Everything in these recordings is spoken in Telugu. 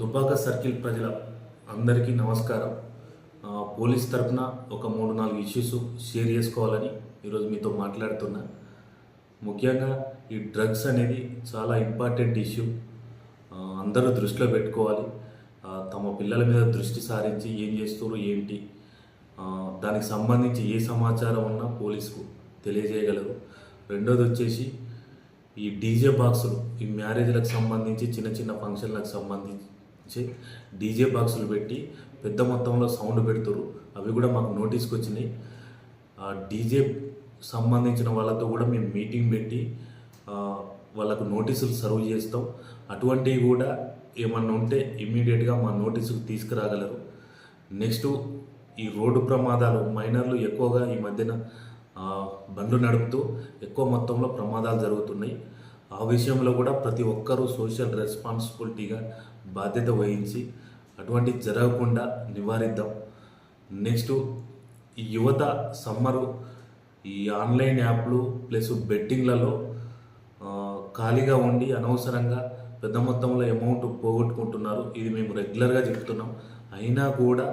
దుబ్బాక సర్కిల్ ప్రజల అందరికీ నమస్కారం. పోలీస్ తరఫున ఒక మూడు నాలుగు ఇష్యూస్ షేర్ చేసుకోవాలని ఈరోజు మీతో మాట్లాడుతున్నా. ముఖ్యంగా ఈ డ్రగ్స్ అనేది చాలా ఇంపార్టెంట్ ఇష్యూ అందరూ దృష్టిలో పెట్టుకోవాలి. తమ పిల్లల మీద దృష్టి సారించి ఏం చేస్తారు ఏంటి? దానికి సంబంధించి ఏ సమాచారం ఉన్నా పోలీసుకు తెలియజేయగలరు. రెండోది వచ్చేసి ఈ డీజే బాక్సులు ఈ మ్యారేజ్లకు సంబంధించి చిన్న చిన్న ఫంక్షన్లకు సంబంధించి డీజే బాక్సులు పెట్టి పెద్ద మొత్తంలో సౌండ్ పెడుతురు అవి కూడా మాకు నోటీస్కి వచ్చినాయి ఆ డీజే సంబంధించిన వాళ్ళతో కూడా మేము మీటింగ్ పెట్టి వాళ్ళకు నోటీసులు సర్వ్ చేస్తాం. అటువంటివి కూడా ఏమన్నా ఉంటే ఇమ్మీడియట్గా మా నోటీసుకు తీసుకురాగలరు. నెక్స్ట్ ఈ రోడ్డు ప్రమాదాలు మైనర్లు ఎక్కువగా ఈ మధ్యన బండ్లు నడుపుతూ ఎక్కువ మొత్తంలో ప్రమాదాలు జరుగుతున్నాయి. ఆ విషయంలో కూడా ప్రతి ఒక్కరూ సోషల్ రెస్పాన్సిబిలిటీగా బాధ్యత వహించి అటువంటి జరగకుండా నివారిద్దాం. నెక్స్ట్ ఈ యువత సమ్మరు ఈ ఆన్లైన్ యాప్లు ప్లస్ బెట్టింగ్లలో ఖాళీగా ఉండి అనవసరంగా పెద్ద మొత్తంలో అమౌంట్ పోగొట్టుకుంటున్నారు. ఇది మేము రెగ్యులర్గా చెప్తున్నాం. అయినా కూడా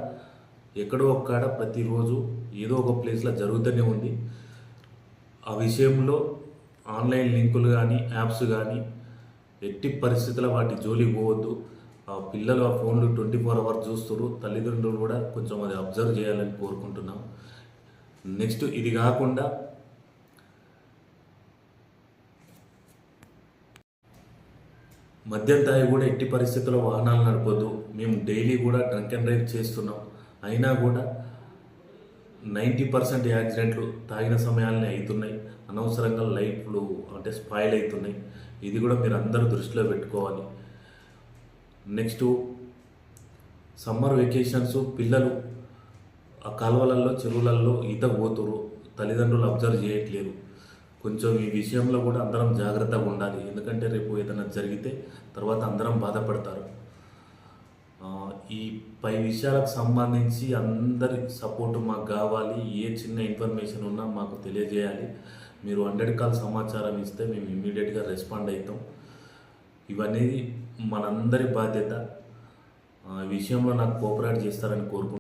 ఎక్కడో ఒక్కడ ప్రతిరోజు ఏదో ఒక ప్లేస్లో జరుగుతూనే ఉంది. ఆ విషయంలో ఆన్లైన్ లింకులు కానీ యాప్స్ కానీ ఎట్టి పరిస్థితుల్లో వాటి జోలికి పోవద్దు. ఆ పిల్లలు ఆ ఫోన్లు ట్వంటీ ఫోర్ అవర్స్ చూస్తారు తల్లిదండ్రులు కూడా కొంచెం అది అబ్జర్వ్ చేయాలని కోరుకుంటున్నాం. నెక్స్ట్ ఇది కాకుండా మద్యం తాగి కూడా ఎట్టి పరిస్థితుల్లో వాహనాలు నడపొద్దు. మేము డైలీ కూడా డ్రంక్ అండ్ డ్రైవ్ చేస్తున్నాం. అయినా కూడా నైంటీ పర్సెంట్ యాక్సిడెంట్లు తాగిన సమయాలనే అవుతున్నాయి. అనవసరంగా లైఫ్లు అంటే స్పాయిల్ అవుతున్నాయి. ఇది కూడా మీరు అందరూ దృష్టిలో పెట్టుకోవాలి. నెక్స్ట్ సమ్మర్ వెకేషన్స్ పిల్లలు ఆ కాలువలలో చెరువులలో ఈత పోతురు. తల్లిదండ్రులు అబ్జర్వ్ చేయట్లేరు కొంచెం ఈ విషయంలో కూడా అందరం జాగ్రత్తగా ఉండాలి. ఎందుకంటే రేపు ఏదైనా జరిగితే తర్వాత అందరం బాధపడతారు. ఈ పై విషయాలకు సంబంధించి అందరి సపోర్ట్ మాకు కావాలి. ఏ చిన్న ఇన్ఫర్మేషన్ ఉన్నా మాకు తెలియజేయాలి. మీరు హండ్రెడ్ కాల్ సమాచారం ఇస్తే మేము ఇమీడియట్గా రెస్పాండ్ అవుతాం. ఇవన్నీ మనందరి బాధ్యత. విషయంలో నాకు కోఆపరేట్ చేస్తారని కోరుకుంటున్నాను.